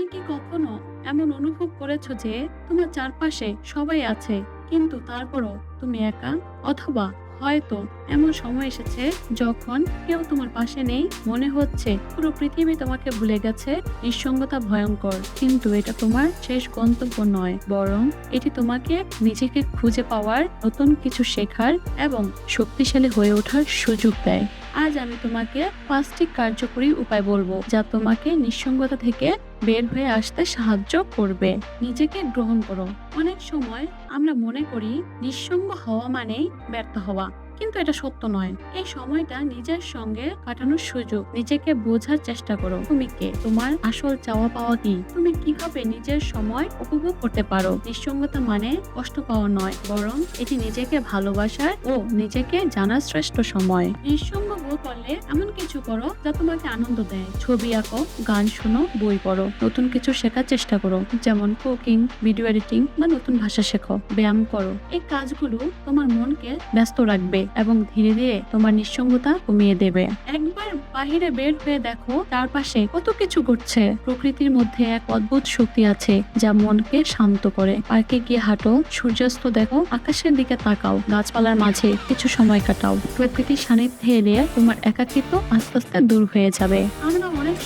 তুমি কি কখনো এমন অনুভব করেছ যে তোমার চারপাশে সবাই আছে, কিন্তু তারপরও তুমি একা? অথবা হয়তো এমন সময় এসেছে যখন কেউ তোমার পাশে নেই, মনে হচ্ছে পুরো পৃথিবী তোমাকে ভুলে গেছে, নিঃসঙ্গতা ভয়ঙ্কর। কিন্তু এটা তোমার শেষ গন্তব্য নয়, বরং এটি তোমাকে নিজেকে খুঁজে পাওয়ার নতুন কিছু শেখার এবং শক্তিশালী হয়ে ওঠার সুযোগ দেয়। আজ আমি তোমাকে পাঁচটি কার্যকরী উপায় বলব যা তোমাকে নিঃসঙ্গতা থেকে বের হয়ে আসতে সাহায্য করবে। নিজেকে গ্রহণ করো। অনেক সময় আমরা মনে করি নিঃসঙ্গ হওয়া মানেই ব্যর্থ হওয়া। কিন্তু এটা সত্য নয়। এই সময়টা নিজের সঙ্গে কাটানোর সুযোগ। নিজেকে বোঝার চেষ্টা করো। তুমি কে? তোমার আসল চাওয়া পাওয়া কি? তুমি কীভাবে নিজের সময় উপভোগ করতে পারো? নিঃসঙ্গতা মানে কষ্ট পাওয়া নয়, বরং এটি নিজেকে ভালোবাসার ও নিজেকে জানার শ্রেষ্ঠ সময়। নিঃসঙ্গ বোধ করলে এমন কিছু করো যা তোমাকে আনন্দ দেয়। ছবি আঁকো, গান শোনো, বই পড়ো। নতুন কিছু শেখার চেষ্টা করো। যেমন কুকিং, ভিডিও এডিটিং বা নতুন ভাষা শেখো। ব্যায়াম করো। এই কাজগুলো তোমার মনকে ব্যস্ত রাখবে। এবং ধীরে ধীরে তোমার নিঃসঙ্গতা কমিয়ে দেবে। একবার বাহিরে বের হয়ে দেখো, চারপাশে কত কিছু ঘটছে। প্রকৃতির মধ্যে এক অদ্ভুত শক্তি আছে, যা মনকে শান্ত করে। পার্কে গিয়ে হাঁটো, সূর্যাস্ত দেখো, আকাশের দিকে তাকাও, গাছপালার মাঝে কিছু সময় কাটাও। প্রকৃতির সান্নিধ্যে এলে তোমার একাকিত্ব আস্তে আস্তে দূর হয়ে যাবে।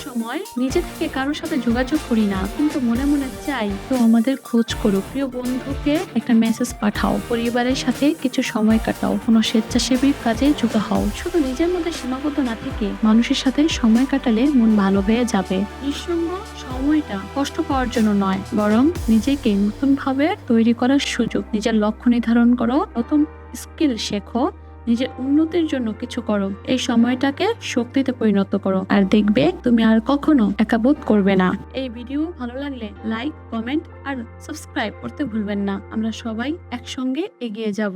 সময় নিজে থেকে কারোর সাথে যোগাযোগ করি না, কিন্তু মনে মনে চাই, তো আমাদের খোঁজ করো। প্রিয় বন্ধুকে একটা মেসেজ পাঠাও, পরিবারের সাথে কিছু সময় কাটাও, কোনো স্বেচ্ছাসেবী কাজে যুক্ত হও। শুধু নিজের মধ্যে সীমাবদ্ধ না থেকে মানুষের সাথে সময় কাটালে মন ভালো হয়ে যাবে। নিঃসঙ্গ সময়টা কষ্ট পাওয়ার জন্য নয়, বরং নিজেকে নতুন ভাবে তৈরি করার সুযোগ। নিজের লক্ষ্য নির্ধারণ করো, নতুন স্কিল শেখো নিজের উন্নতির জন্য কিছু করো। এই সময়টাকে শক্তিতে পরিণত করো আর দেখবে তুমি আর কখনো একা বোধ করবে না। এই ভিডিও ভালো লাগলে লাইক কমেন্ট আর সাবস্ক্রাইব করতে ভুলবেন না। আমরা সবাই একসঙ্গে এগিয়ে যাব।